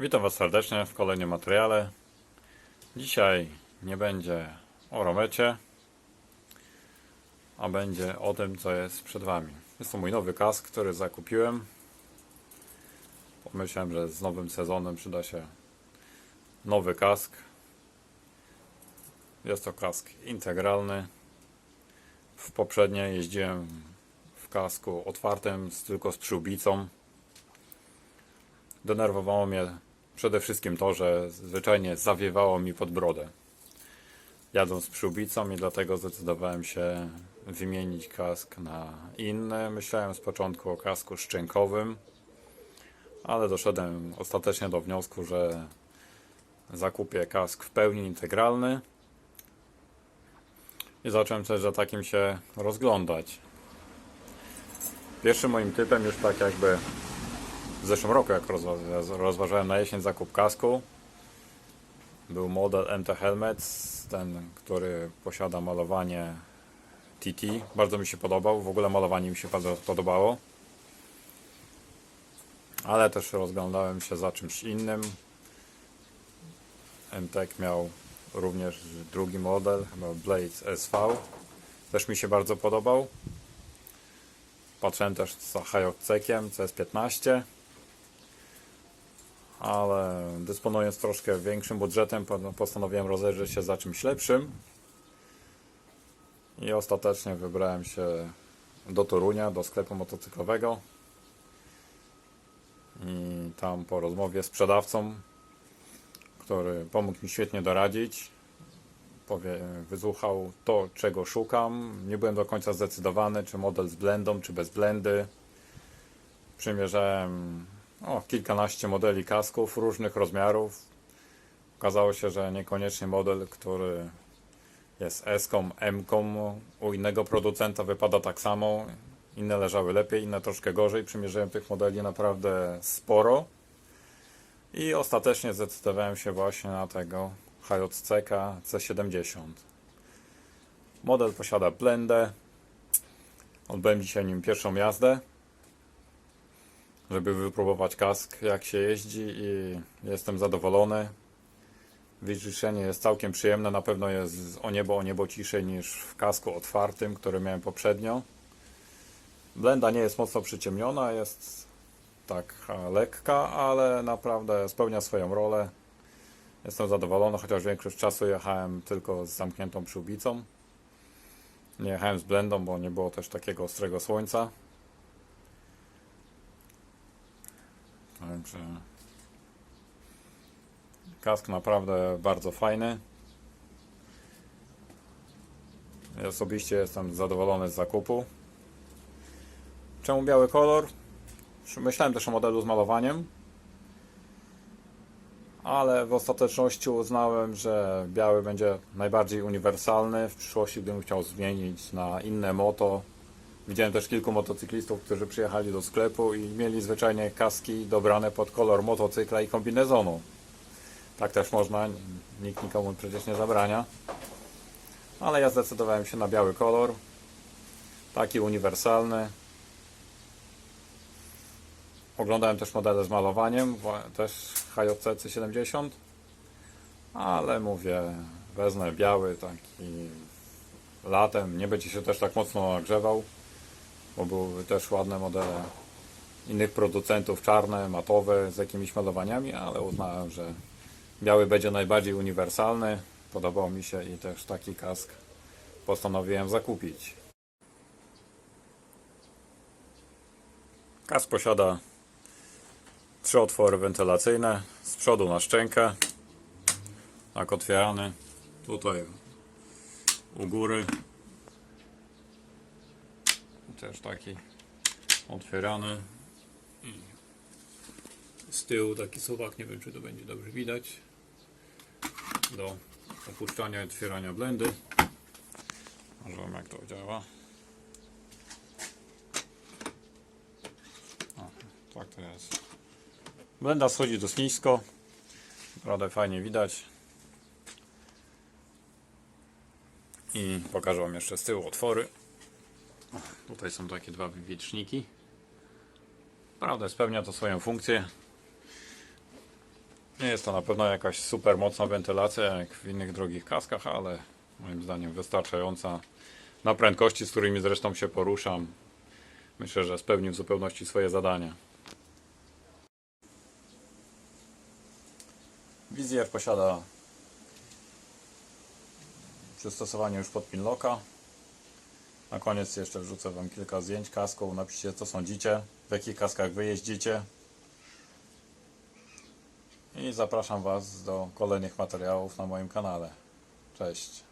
Witam Was serdecznie w kolejnym materiale. Dzisiaj nie będzie o romecie, a będzie o tym, co jest przed Wami. Jest to mój nowy kask, który zakupiłem. Pomyślałem, że z nowym sezonem przyda się nowy kask. Jest to kask integralny. W poprzedniej jeździłem w kasku otwartym, tylko z przyłbicą. Denerwowało mnie przede wszystkim to, że zwyczajnie zawiewało mi pod brodę. Jadąc przyłbicą i dlatego zdecydowałem się wymienić kask na inny. Myślałem z początku o kasku szczękowym, ale doszedłem ostatecznie do wniosku, że zakupię kask w pełni integralny i zacząłem też za takim się rozglądać. Pierwszym moim typem już tak jakby w zeszłym roku, jak rozwa- rozważałem na jesień zakup kasku, był model MT Helmets, ten, który posiada malowanie TT. Bardzo mi się podobał, w ogóle malowanie mi się bardzo podobało. Ale też rozglądałem się za czymś innym. MTek miał również drugi model, chyba Blades SV. Też mi się bardzo podobał. Patrzyłem też za Hayokcekiem CS15 ale dysponując troszkę większym budżetem, po- postanowiłem rozejrzeć się za czymś lepszym. I ostatecznie wybrałem się do Torunia, do sklepu motocyklowego. I tam po rozmowie z sprzedawcą, który pomógł mi świetnie doradzić, powie, wysłuchał to, czego szukam. Nie byłem do końca zdecydowany, czy model z blendą, czy bez blendy. Przymierzałem o, kilkanaście modeli kasków różnych rozmiarów. Okazało się, że niekoniecznie model, który jest S-ką, M-ką u innego producenta wypada tak samo. Inne leżały lepiej, inne troszkę gorzej. Przymierzyłem tych modeli naprawdę sporo. I ostatecznie zdecydowałem się właśnie na tego HJCK C70. Model posiada blendę. Odbyłem dzisiaj nim pierwszą jazdę żeby wypróbować kask, jak się jeździ i jestem zadowolony. Wyciszenie jest całkiem przyjemne, na pewno jest o niebo, o niebo ciszej niż w kasku otwartym, który miałem poprzednio. Blenda nie jest mocno przyciemniona, jest tak lekka, ale naprawdę spełnia swoją rolę. Jestem zadowolony, chociaż większość czasu jechałem tylko z zamkniętą przyłbicą. Nie jechałem z blendą, bo nie było też takiego ostrego słońca. Także kask naprawdę bardzo fajny. Ja osobiście jestem zadowolony z zakupu. Czemu biały kolor? Myślałem też o modelu z malowaniem, ale w ostateczności uznałem, że biały będzie najbardziej uniwersalny. W przyszłości gdybym chciał zmienić na inne moto, Widziałem też kilku motocyklistów, którzy przyjechali do sklepu i mieli zwyczajnie kaski dobrane pod kolor motocykla i kombinezonu. Tak też można, nikt nikomu przecież nie zabrania. Ale ja zdecydowałem się na biały kolor. Taki uniwersalny. Oglądałem też modele z malowaniem, wa- też HJC C70. Ale mówię, wezmę biały, taki latem, nie będzie się też tak mocno nagrzewał bo były też ładne modele innych producentów, czarne, matowe, z jakimiś malowaniami, ale uznałem, że biały będzie najbardziej uniwersalny. Podobał mi się i też taki kask postanowiłem zakupić. Kask posiada trzy otwory wentylacyjne, z przodu na szczękę, tak otwierany, tutaj u góry też taki otwierany. I z tyłu taki suwak, nie wiem czy to będzie dobrze widać do opuszczania i otwierania blendy. Zobaczymy jak to działa. Tak to jest. Blenda schodzi dość nisko. Naprawdę fajnie widać. I pokażę wam jeszcze z tyłu otwory Tutaj są takie dwa wywieczniki. Prawda, spełnia to swoją funkcję. Nie jest to na pewno jakaś super mocna wentylacja jak w innych drogich kaskach, ale moim zdaniem wystarczająca na prędkości, z którymi zresztą się poruszam. Myślę, że spełnił w zupełności swoje zadanie. Wizjer posiada przystosowanie już pod pinlocka. Na koniec jeszcze wrzucę Wam kilka zdjęć kaską. Napiszcie co sądzicie, w jakich kaskach Wy jeździcie. I zapraszam Was do kolejnych materiałów na moim kanale. Cześć.